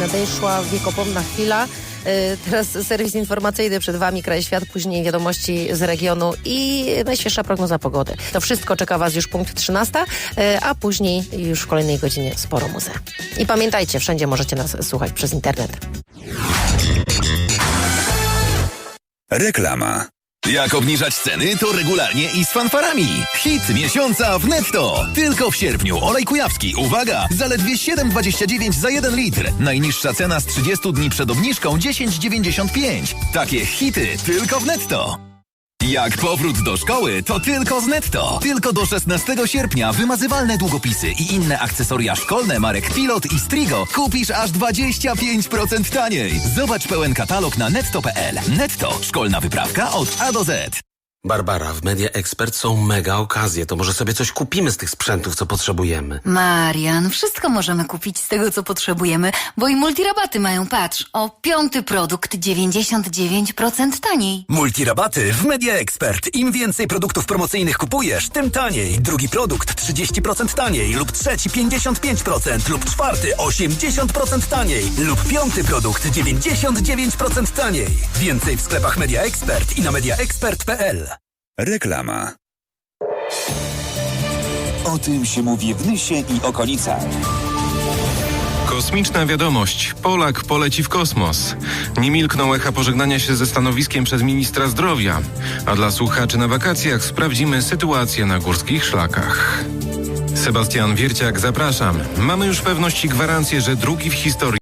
nadeszła wiekopomna chwila. E, Teraz serwis informacyjny przed Wami, Kraj Świat, później wiadomości z regionu i najświeższa prognoza pogody. To wszystko czeka Was już punkt 13, e, a później już w kolejnej godzinie sporo muze. I pamiętajcie, wszędzie możecie nas słuchać przez internet. Reklama. Jak obniżać ceny, to regularnie i z fanfarami. Hit miesiąca w netto. Tylko w sierpniu olej kujawski, uwaga, zaledwie 7,29 za 1 litr. Najniższa cena z 30 dni przed obniżką 10,95. Takie hity tylko w netto. Jak powrót do szkoły, to tylko z netto. Tylko do 16 sierpnia wymazywalne długopisy i inne akcesoria szkolne marek Pilot i Strigo kupisz aż 25% taniej. Zobacz pełen katalog na netto.pl. Netto. Szkolna wyprawka od A do Z. Barbara, w Media Expert są mega okazje. To może sobie coś kupimy z tych sprzętów, co potrzebujemy. Marian, wszystko możemy kupić z tego, co potrzebujemy, bo i multirabaty mają, patrz, o piąty produkt 99% taniej. Multirabaty w Media Expert. Im więcej produktów promocyjnych kupujesz, tym taniej. Drugi produkt 30% taniej lub trzeci 55% lub czwarty 80% taniej lub piąty produkt 99% taniej. Więcej w sklepach Media Expert i na mediaexpert.pl. Reklama. O tym się mówi w Nysie i okolicach. Kosmiczna wiadomość. Polak poleci w kosmos. Nie milkną echa pożegnania się ze stanowiskiem przez ministra zdrowia. A dla słuchaczy na wakacjach sprawdzimy sytuację na górskich szlakach. Sebastian Wierciak, zapraszam. Mamy już pewność i gwarancję, że drugi w historii